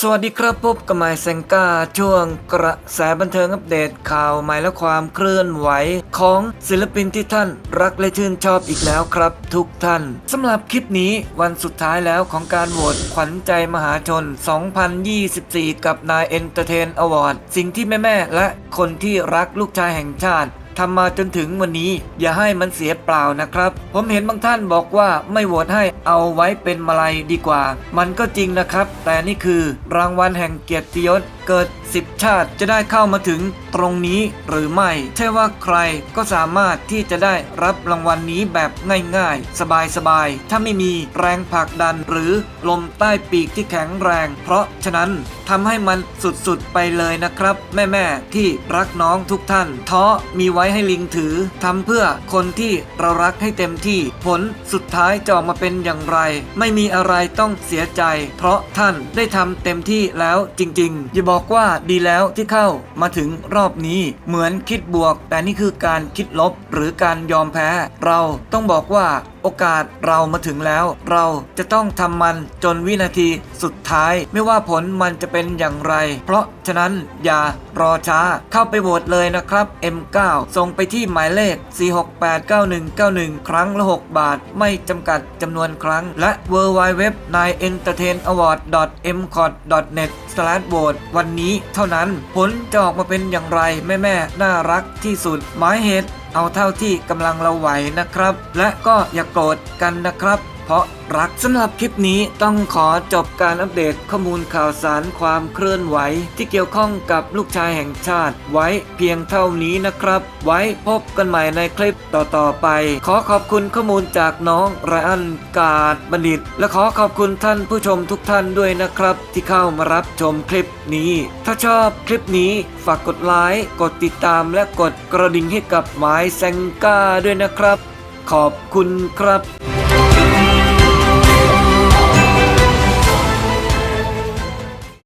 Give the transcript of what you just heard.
สวัสดีครับพบกับไมเซงกาช่วงกระแสบันเทิงอัปเดตข่าวใหม่และความเคลื่อนไหว ของศิลปินที่ท่านรักและชื่นชอบอีกแล้วครับทุกท่านสำหรับคลิปนี้วันสุดท้ายแล้วของการโหวตขวัญใจมหาชน 2024 กับนายเอนเตอร์เทนอวอร์ดสิ่งที่แม่ๆและคนที่รักลูกชายแห่งชาติ ทำมาจนถึงวันนี้ อย่าให้มันเสียเปล่านะครับ ผมเห็นบางท่านบอกว่าไม่โหวตให้เอาไว้เป็นมาลัยดีกว่า มันก็จริงนะครับ แต่นี่คือรางวัลแห่งเกียรติยศเกิด 10 ชาติจะได้เข้ามาถึงตรงนี้หรือไม่ ใช่ว่าใครก็สามารถที่จะได้รับรางวัลนี้แบบง่ายๆ สบายๆ ถ้าไม่มีแรงผลักดันหรือลมใต้ปีกที่แข็งแรง เพราะฉะนั้นทำให้มันสุดๆไปเลยนะครับ แม่ๆที่รักน้องทุกท่านท้อมีไว้ให้ลิงถือทำเพื่อคนที่เรารักให้เต็มที่ ผลสุดท้ายจะออกมาเป็นอย่างไร ไม่มีอะไรต้องเสียใจ เพราะท่านได้ทำเต็มที่แล้วจริงๆอย่าบอกว่าดีแล้วที่เข้ามาถึงรอบนี้เหมือนคิดบวก แต่นี่คือการคิดลบหรือการยอมแพ้ เราต้องบอกว่า โอกาสเรามาถึงแล้ว เราจะต้องทำมันจนวินาทีสุดท้าย ไม่ว่าผลมันจะเป็นอย่างไร เพราะฉะนั้นอย่ารอช้าเข้าไปโหวตเลยนะครับ M9 ส่งไปที่หมายเลข 4689191 ครั้งละ 6 บาท ไม่จำกัดจำนวนครั้ง และ w w w n i e n t e r t a i n a w a r d m c o t n e t v o t e วันนี้เท่านั้น ผลจะออกมาเป็นอย่างไร แม่ๆน่ารักที่สุด หมายเหตุ เอาเท่าที่กำลังเราไหวนะครับ และก็อย่ากโกรธกันนะครับ เพราะรักสำหรับคลิปนี้ต้องขอจบการอัปเดตข้อมูลข่าวสารความเคลื่อนไหว ที่เกี่ยวข้องกับลูกชายแห่งชาติไว้เพียงเท่านี้นะครับ ไว้พบกันใหม่ในคลิปต่อๆไป ขอขอบคุณข้อมูลจากน้องไรอันกาดบัณฑิต และขอขอบคุณท่านผู้ชมทุกท่านด้วยนะครับ ที่เข้ามารับชมคลิปนี้ ถ้าชอบคลิปนี้ฝากกดไลค์กดติดตามและกดกระดิ่งให้กับหมายแซงก้าด้วยนะครับ ขอบคุณครับ